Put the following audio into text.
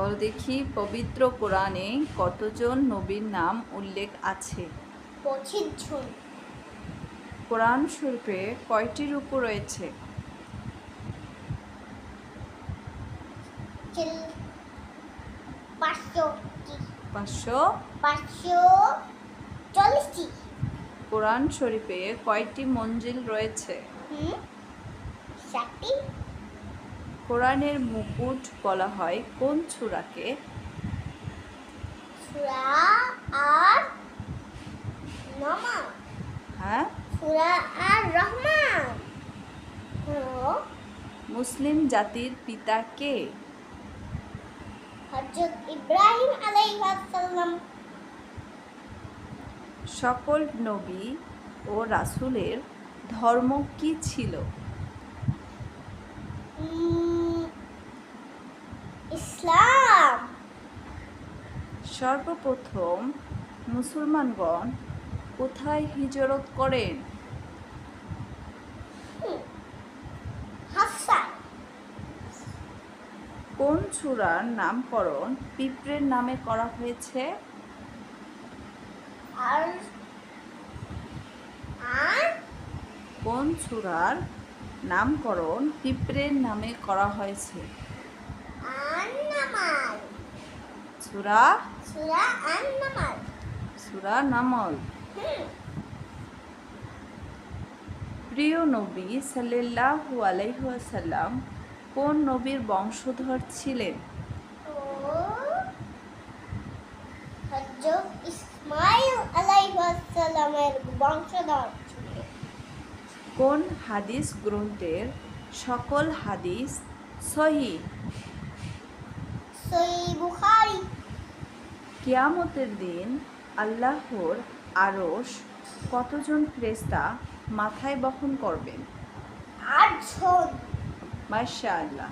বলো দেখি পবিত্র কোরআনে কতজন নবীর নাম উল্লেখ আছে? পঁচিশ জন কোরআন শরীফে কয়টি রূপ রয়েছে? পাঁচশো পাঁচশো? পাঁচশো চল্লিশটি। কোরআন শরীফে কয়টি মঞ্জিল রয়েছে? হুম কোরআনের মুকুট বলা হয় কোন ছুরাকে সুরা আর হ্যাঁ? সুরা আর রহমান। মুসলিম জাতির পিতা কে? হযরত ইব্রাহিম আলাইহিসসালাম সকল নবী ও রাসূলের ধর্ম কি ছিল? ইসলাম। সর্বপ্রথম মুসলমানগণ কোথায় হিজরত করেন? কোন ছুরার নামকরণ পিঁপড়ের নামে করা হয়েছে? আর কোন ছুরার নামকরণ পিঁপড়ের নামে করা হয়েছে? সুরা আর নামাল সুরা নামল প্রিয় নবী সাল্লাল্লাহু আলাইহি ওয়াসাল্লাম কোন নবীর বংশধর ছিলেন? হযরত ইসমাইল আলাইহিসসালামের বংশধর ছিলেন। কোন হাদিস গ্রন্থের সকল হাদিস সহি? বুখারী। কিয়ামতের দিন আল্লাহর আরশ কতজন ফেরেশতা মাথায় বহন করবেন? আটজন। মাশাআল্লাহ।